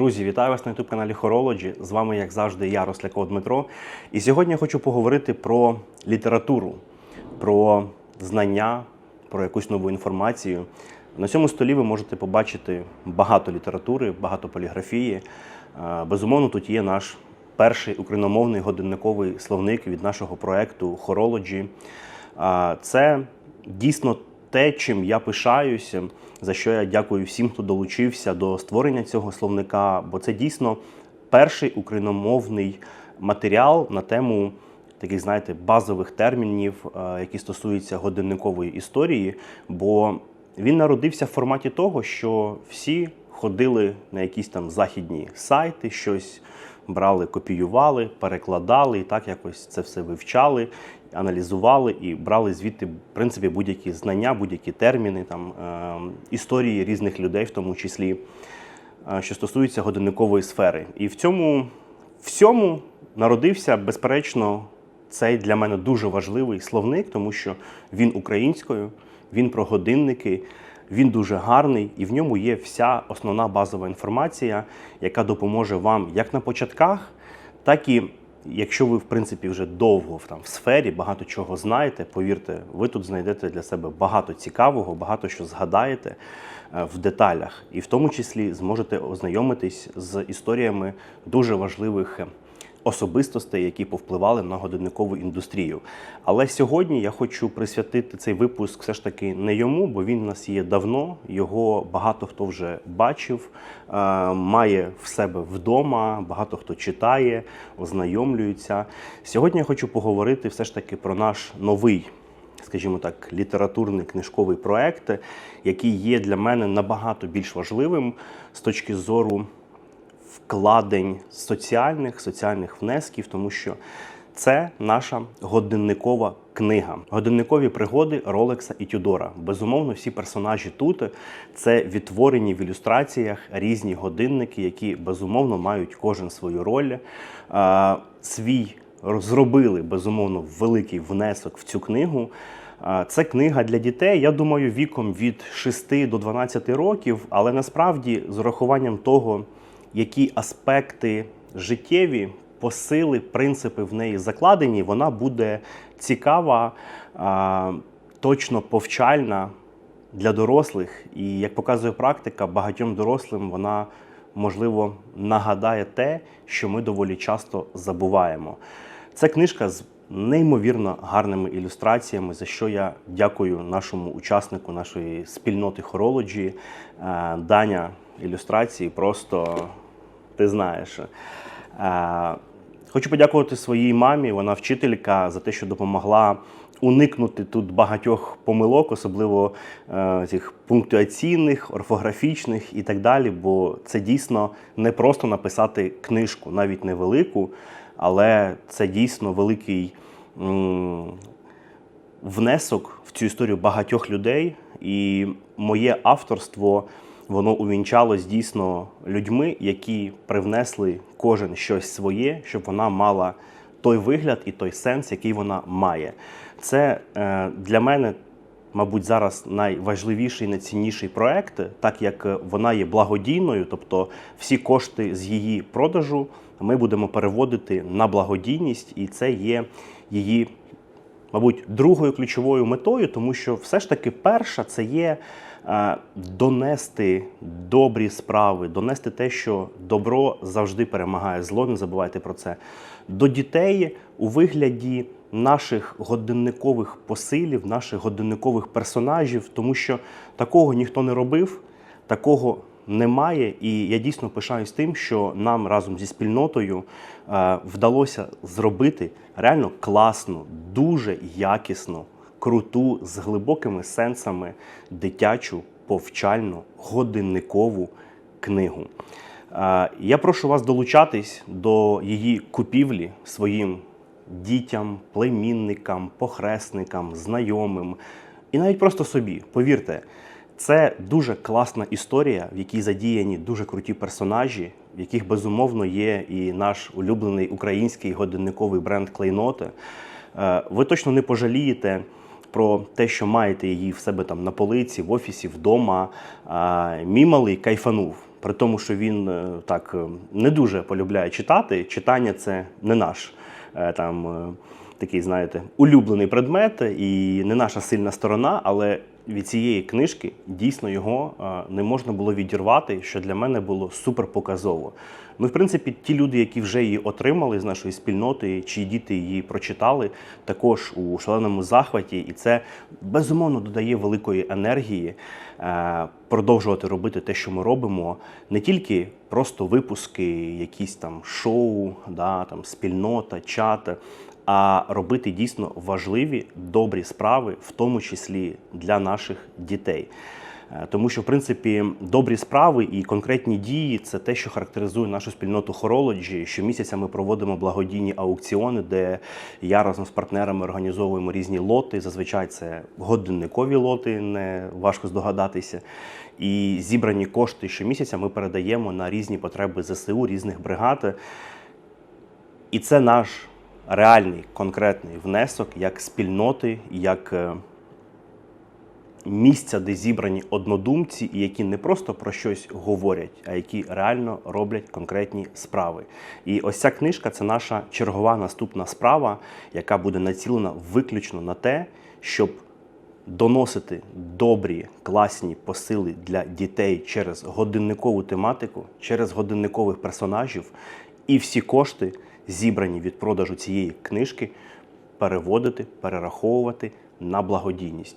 Друзі, вітаю вас на youtube каналі Horology. З вами, як завжди, я Росляков Дмитро. І сьогодні я хочу поговорити про літературу, про знання, про якусь нову інформацію. На цьому столі ви можете побачити багато літератури, багато поліграфії. Е, Безумовно, тут є наш перший україномовний годинниковий словник від нашого проекту Horology. Це дійсно те, чим я пишаюся, за що я дякую всім, хто долучився до створення цього словника, бо це дійсно перший україномовний матеріал на тему таких, знаєте, базових термінів, е, які стосуються годинникової історії. Бо він народився в форматі того, що всі ходили на якісь там західні сайти, щось брали, копіювали, перекладали і так якось це все вивчали, аналізували і брали звідти, в принципі, будь-які знання, будь-які терміни, там, е, історії різних людей, в тому числі, е, що стосуються годинникової сфери. І в цьому всьому народився, безперечно, цей для мене дуже важливий словник, тому що він українською, він про годинники. Він дуже гарний і в ньому є вся основна базова інформація, яка допоможе вам як на початках, так і якщо ви, в принципі, вже довго в, там, в сфері, багато чого знаєте, повірте, ви тут знайдете для себе багато цікавого, багато що згадаєте е, в деталях, і в тому числі зможете ознайомитись з історіями дуже важливих. Особистостей, які повпливали на годинникову індустрію. Але сьогодні я хочу присвятити цей випуск все ж таки не йому, бо він у нас є давно. Його багато хто вже бачив, е, має в себе вдома, багато хто читає, ознайомлюється. Сьогодні я хочу поговорити все ж таки про наш новий. Скажімо так, літературний книжковий проект, який є для мене набагато більш важливим з точки зору вкладень соціальних, соціальних внесків, тому що це наша годинникова книга. Годинникові пригоди Ролекса і Тюдора. Безумовно, всі персонажі тут це відтворені в ілюстраціях різні годинники, які безумовно мають кожен свою роль. Свій зробили безумовно великий внесок в цю книгу. Це книга для дітей, я думаю, віком від 6 до 12 років, але насправді з урахуванням того, які аспекти життєві, посили, принципи в неї закладені, вона буде цікава, точно повчальна для дорослих. І як показує практика, багатьом дорослим вона можливо нагадає те, що ми доволі часто забуваємо. Це книжка з неймовірно гарними ілюстраціями, за що я дякую нашому учаснику нашої спільноти Horology. Е, Даня ілюстрації просто ти знаєш. Е, Хочу подякувати своїй мамі, вона вчителька, за те, що допомогла уникнути тут багатьох помилок, особливо е, цих пунктуаційних, орфографічних і так далі. Бо це дійсно не просто написати книжку, навіть невелику, але це дійсно великий внесок в цю історію багатьох людей. І моє авторство воно увінчалось дійсно людьми, які привнесли кожен щось своє, щоб вона мала той вигляд і той сенс, який вона має. Це е, для мене. Мабуть, зараз найважливіший, найцінніший проект, так як вона є благодійною, тобто всі кошти з її продажу ми будемо переводити на благодійність, і це є її мабуть, другою ключовою метою, тому що все ж таки перша це є донести добрі справи, донести те, що добро завжди перемагає зло. Не забувайте про це. До дітей у вигляді наших годинникових посилів, наших годинникових персонажів, тому що такого ніхто не робив, такого немає. І я дійсно пишаюсь тим, що нам разом зі спільнотою е, вдалося зробити реально класну, дуже якісну, круту, з глибокими сенсами дитячу, повчальну, годинникову книгу. Я прошу вас долучатись до її купівлі своїм дітям, племінникам, похресникам, знайомим і навіть просто собі. Повірте, це дуже класна історія, в якій задіяні дуже круті персонажі, в яких безумовно є і наш улюблений український годинниковий бренд Клейноти. Е, Ви точно не пожалієте про те, що маєте її в себе там на полиці, в офісі, вдома. Мій кайфанув. При тому, що він е, так е, не дуже полюбляє читати. Читання це не наш е, там такий, знаєте, улюблений предмет і не наша сильна сторона, але від цієї книжки дійсно його не можна було відірвати, що для мене було супер показово. Ну, в принципі, ті люди, які вже її отримали з нашої спільноти, чиї діти її прочитали, також у шаленому захваті, і це безумовно додає великої енергії е, продовжувати робити те, що ми робимо, не тільки просто випуски, якісь там шоу, да, там спільнота, чат, а робити дійсно важливі добрі справи, в тому числі для наших дітей. Е, Тому що, в принципі, добрі справи і конкретні дії це те, що характеризує нашу спільноту Хорологі. Щомісяця ми проводимо благодійні аукціони, де я разом з партнерами організовуємо різні лоти. Зазвичай це годинникові лоти, не важко здогадатися. І зібрані кошти щомісяця ми передаємо на різні потреби ЗСУ, різних бригад. І це наш реальний конкретний внесок як спільноти, як е, місця, де зібрані однодумці, і які не просто про щось говорять, а які реально роблять конкретні справи. І ось ця книжка це наша чергова наступна справа, яка буде націлена виключно на те, щоб доносити добрі, класні посили для дітей через годинникову тематику, через годинникових персонажів, і всі кошти, зібрані від продажу цієї книжки, переводити, перераховувати на благодійність.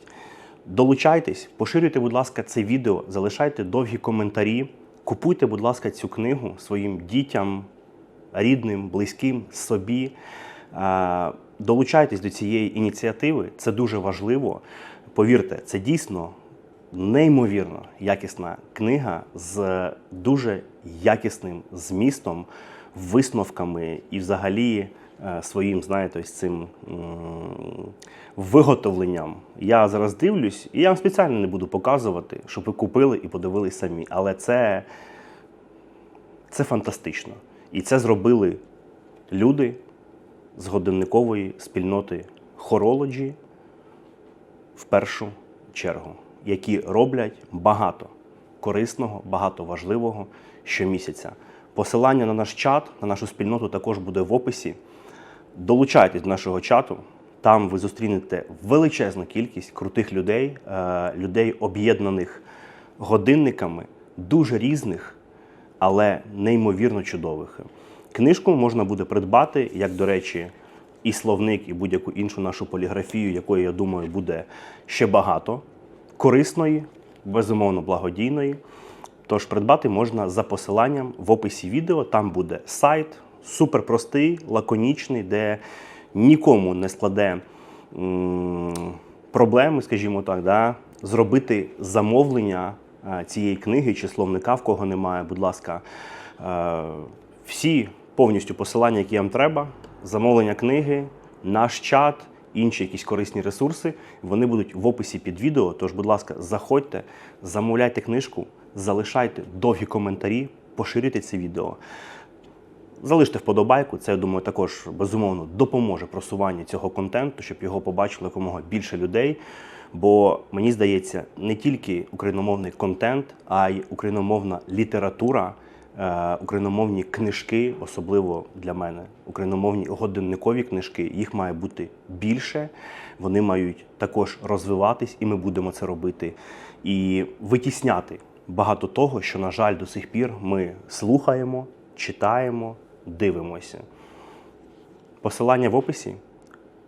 Долучайтесь, поширюйте, будь ласка, це відео, залишайте довгі коментарі. Купуйте, будь ласка, цю книгу своїм дітям, рідним, близьким, собі. Долучайтесь до цієї ініціативи. Це дуже важливо. Повірте, це дійсно неймовірно якісна книга з дуже якісним змістом, висновками і взагалі е, своїм, знаєте, ось цим виготовленням. Я зараз дивлюсь, і я вам спеціально не буду показувати, щоб ви купили і подивились самі. Але це, це фантастично. І це зробили люди з годинникової спільноти Хорологі в першу чергу, які роблять багато корисного, багато важливого щомісяця. Посилання на наш чат, на нашу спільноту також буде в описі. Долучайтесь до нашого чату. Там ви зустрінете величезну кількість крутих людей, е, людей, об'єднаних годинниками, дуже різних, але неймовірно чудових. Книжку можна буде придбати, як, до речі, і словник, і будь-яку іншу нашу поліграфію, якої, я думаю, буде ще багато. Корисної, безумовно, благодійної. Тож придбати можна за посиланням в описі відео. Там буде сайт, суперпростий, лаконічний, де нікому не складе проблеми, скажімо так, да, зробити замовлення е, цієї книги чи словника, в кого немає, будь ласка, е, всі повністю посилання, які вам треба, замовлення книги, наш чат, інші якісь корисні ресурси, вони будуть в описі під відео. Тож, будь ласка, заходьте, замовляйте книжку, залишайте довгі коментарі, поширюйте це відео. Залиште вподобайку, це я думаю, також безумовно допоможе просуванню цього контенту, щоб його побачило якомога більше людей. Бо мені здається, не тільки україномовний контент, а й україномовна література, україномовні книжки, особливо для мене, україномовні годинникові книжки, їх має бути більше. Вони мають також розвиватись, і ми будемо це робити. І витісняти багато того, що, на жаль, до сих пір ми слухаємо, читаємо, дивимося. Посилання в описі.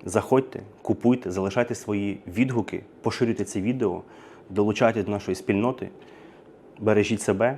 Заходьте, купуйте, залишайте свої відгуки, поширюйте це відео, долучайтесь до нашої спільноти, бережіть себе